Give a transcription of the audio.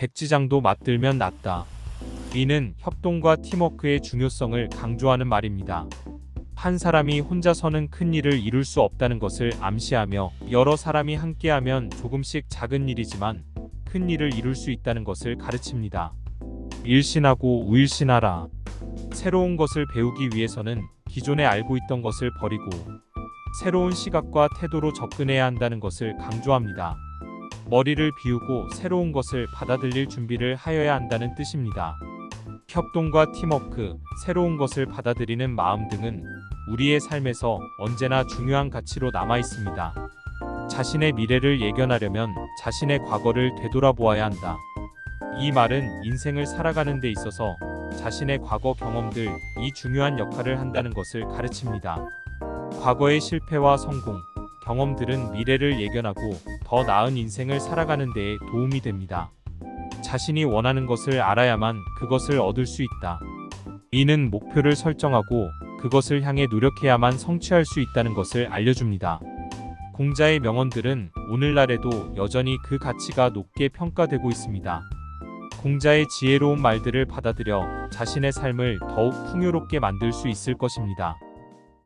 백지장도 맞들면 낫다. 이는 협동과 팀워크의 중요성을 강조하는 말입니다. 한 사람이 혼자서는 큰 일을 이룰 수 없다는 것을 암시하며 여러 사람이 함께하면 조금씩 작은 일이지만 큰 일을 이룰 수 있다는 것을 가르칩니다. 일신하고 우일신하라. 새로운 것을 배우기 위해서는 기존에 알고 있던 것을 버리고 새로운 시각과 태도로 접근해야 한다는 것을 강조합니다. 머리를 비우고 새로운 것을 받아들일 준비를 하여야 한다는 뜻입니다. 협동과 팀워크, 새로운 것을 받아들이는 마음 등은 우리의 삶에서 언제나 중요한 가치로 남아 있습니다. 자신의 미래를 예견하려면 자신의 과거를 되돌아보아야 한다. 이 말은 인생을 살아가는 데 있어서 자신의 과거 경험들 이 중요한 역할을 한다는 것을 가르칩니다. 과거의 실패와 성공, 경험들은 미래를 예견하고 더 나은 인생을 살아가는 데에 도움이 됩니다. 자신이 원하는 것을 알아야만 그것을 얻을 수 있다. 이는 목표를 설정하고 그것을 향해 노력해야만 성취할 수 있다는 것을 알려줍니다. 공자의 명언들은 오늘날에도 여전히 그 가치가 높게 평가되고 있습니다. 공자의 지혜로운 말들을 받아들여 자신의 삶을 더욱 풍요롭게 만들 수 있을 것입니다.